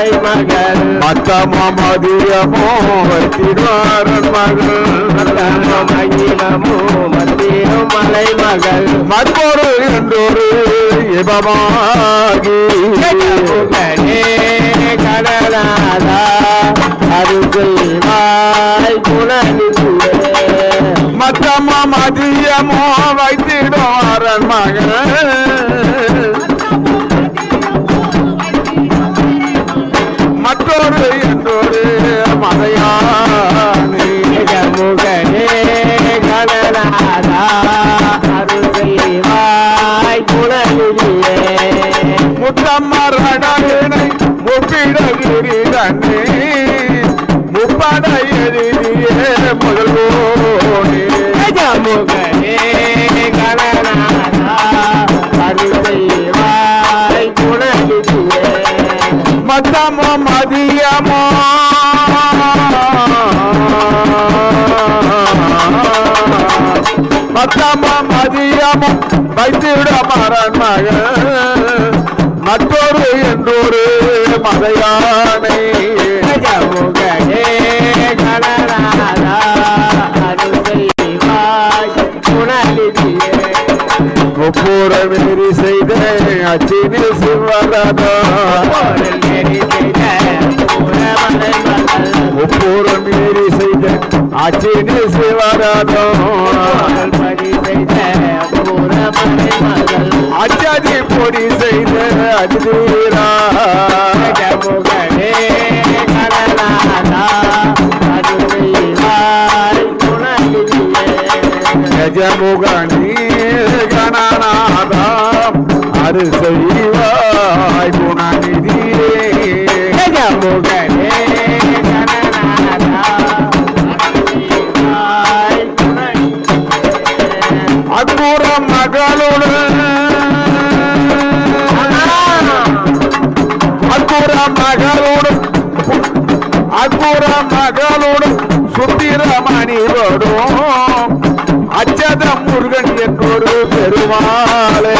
மலை மகள் மத்தமோ மதியமோ வைத்திடுவாரன் மகள். மகிழமோ மத்தியும் மலை மகள். மற்றொரு என்றொரு இபமாகி. கடலாதா அருள்வாய் குணநிதியே மத்தமோ மதியமோ வைத்திடுவாரன் மகள். முத்தம்மரடனை முப்பிடகிரி தன்னே முப்பட எழுதியே முதல்வோனே. முகனே கடலாதா அருள்வாய் குணநிதியே மத்தமோ மதியமோ. மத்தமோ மதியமோ வைத்திட மரன் மகன் மற்றொரு என்றொரு கடலாதா அருள்வாய் குணநிதியே ஒப்பூர மீறி செய்த அச்சினி சிவரதா. அச்சினி சிவரதா அச்சாதி பொடி செய்த அதிரா கஜமுகனி கணநாதா. அரு அக்கூற மகளோடு சுத்திரமணியோடும் அச்சத முருகன் என்றொரு பெருமாளே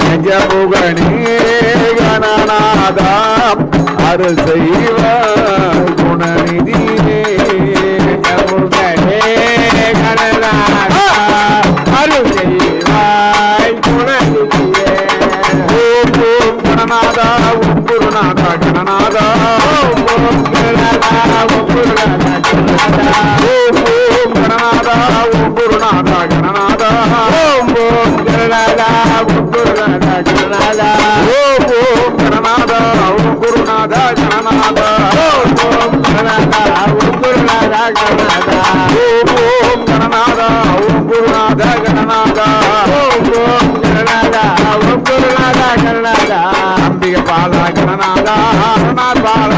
நெஜமுகனே கணநாதாம் அரு செய்வ பாலா கணநாதா பாலா.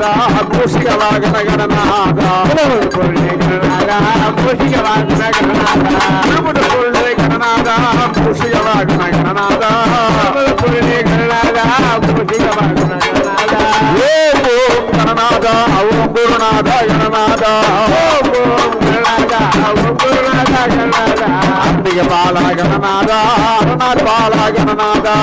பாலா கணநாதா சிவனார் பாலா கணநாதா சித்தி மூர்த்தி கணநாதா சிவனார் பாலா கணநாதா சித்தி மூர்த்தி கணநாதா திருப்பதி பொருளே கணநாதா பூசிகவாகன கணநாதா திருப்பதி பொருளே கணநாதா பூசிகவாகன கணநாதா ஓம் ஓம் கணநாதா ஓம் குருநாதா கணநாதா அம்பிக பாலா கணநாதா அருணார் பாலா கணநாதா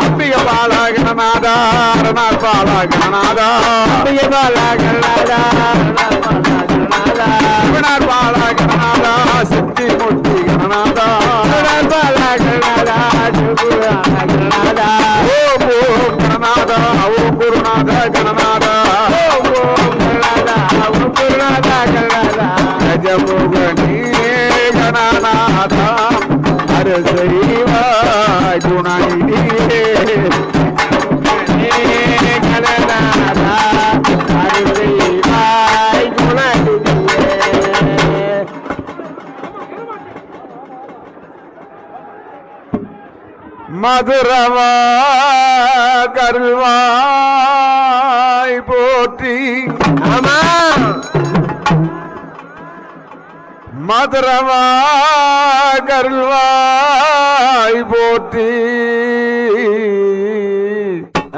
அம்பிக பாலா கணநாதா அருணார் பாலா கணநாதா சிவனார் மாதா அரசைவா துணையே மதுரவா கருவாய் போற்றி. அம்மா மதுரவா கருள்வாய் போற்றி.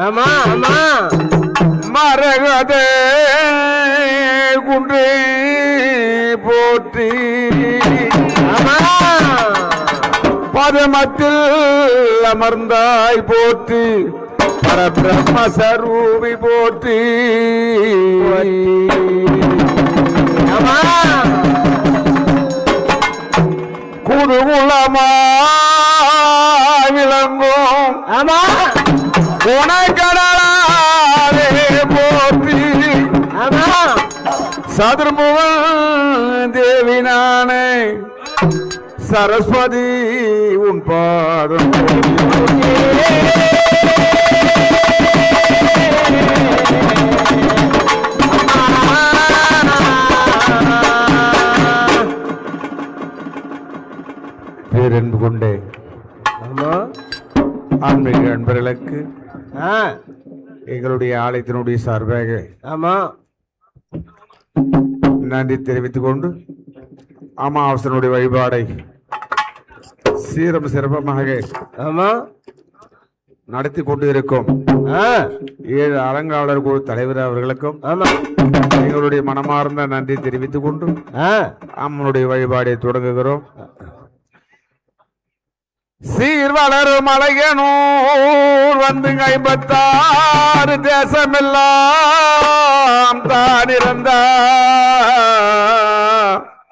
ஆமா ஆமா மரகதே குன்று போற்றி. ஆமா பதமத்தில் அமர்ந்தாய் போற்றி. பரபிரம்ம சரூபி போற்றி. குருகுலமா விளங்கும். ஆமா. உனக்கடலாலே போற்றி. ஆமா. சதுர்முகன் தேவி நானே சரஸ்வதி உன் பாதம் பேரன்பு கொண்டே. ஆமா. ஆன்மீக அன்பர்களுக்கு ஆ. எங்களுடைய ஆலயத்தினுடைய சார்பாக ஆமா. நன்றி தெரிவித்துக் கொண்டு அமாவாசனுடைய வழிபாடை சீரம் சிறப்பமாக ஆமா. நடத்தி கொண்டு இருக்கும் ஏழு அலங்காவலர் குழு தலைவர் அவர்களுக்கும் எங்களுடைய மனமார்ந்த நன்றி தெரிவித்துக் கொண்டு அம்மனுடைய வழிபாடை தொடங்குகிறோம். சீர் வளரும் அழகனூர் வந்து ஐம்பத்தாறு தேசமெல்லாம் தான் இருந்தா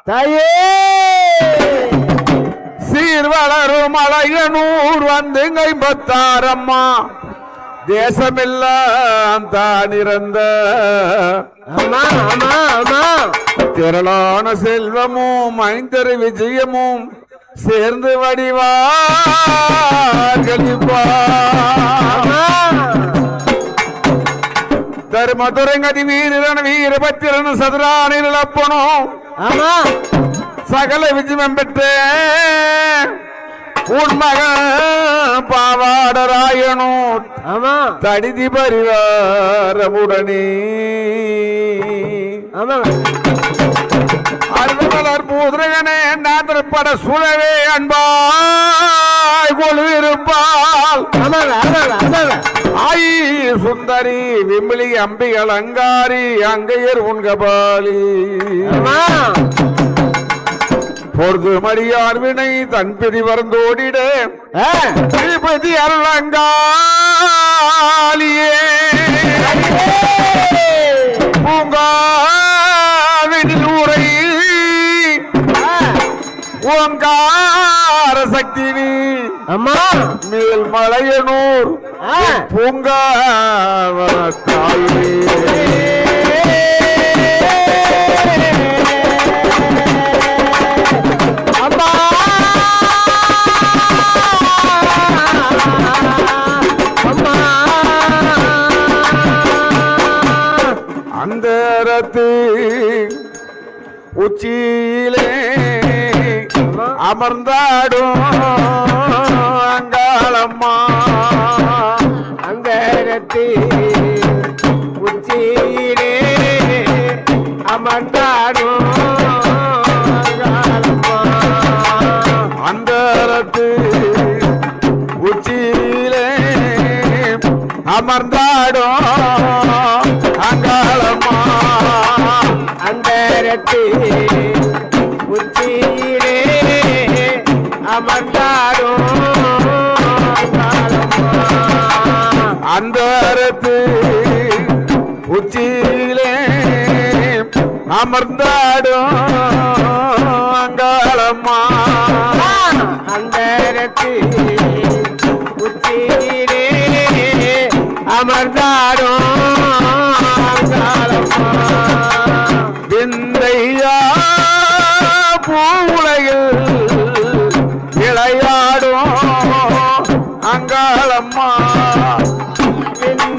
தாயே! சீர் வளரும் அழகனூர் வந்து ஐம்பத்தாறு அம்மா. தேசமெல்லாம் தான் இருந்த ஆமா ஆமா ஆமா திரளான செல்வமும் ஐந்தரு விஜயமும் சேர்ந்து வடிவார்கள் ஆமா. தர்மதுரங்கதி வீரன் வீரபத்திரன் சதுரானில் இழப்பனும் சகல விஜயம் பெற்ற உண்மக பாவாடராயனும் தடிதி பரிவாரமுடனே. அருள்மலர் பூதுரகனே நாத்திரப்பட சுழவே அன்பாய் கொள்விருப்பால். ஆயி சுந்தரி விம்பிளி அம்பிகள் அங்காரி அங்கையர் உன்கபாலி. ஆமா. பொறுது மடியார் வினை தன் பிடி வரந்தோடிட ஆ. திருப்பதி அருளங்காலியே பூங்காவினில் ஓங்கார சக்தி நீ. அம்மா. மேல் மலையனூர். ஆ. பூங்காவன தாயே அம்மா. அம்மா அந்த ரத்து உச்சியிலே அமர்ந்தாடும் அங்காளம்மா அந்த உச்சியிலே அமர்ந்தாடும் அங்காளம்மா. அந்த உச்சியிலே அமர்ந்தாடும் அந்தரத்து உச்சியிலே அமர்ந்தாடும் அங்காளம்மா அந்தரத்தில் அம்மா.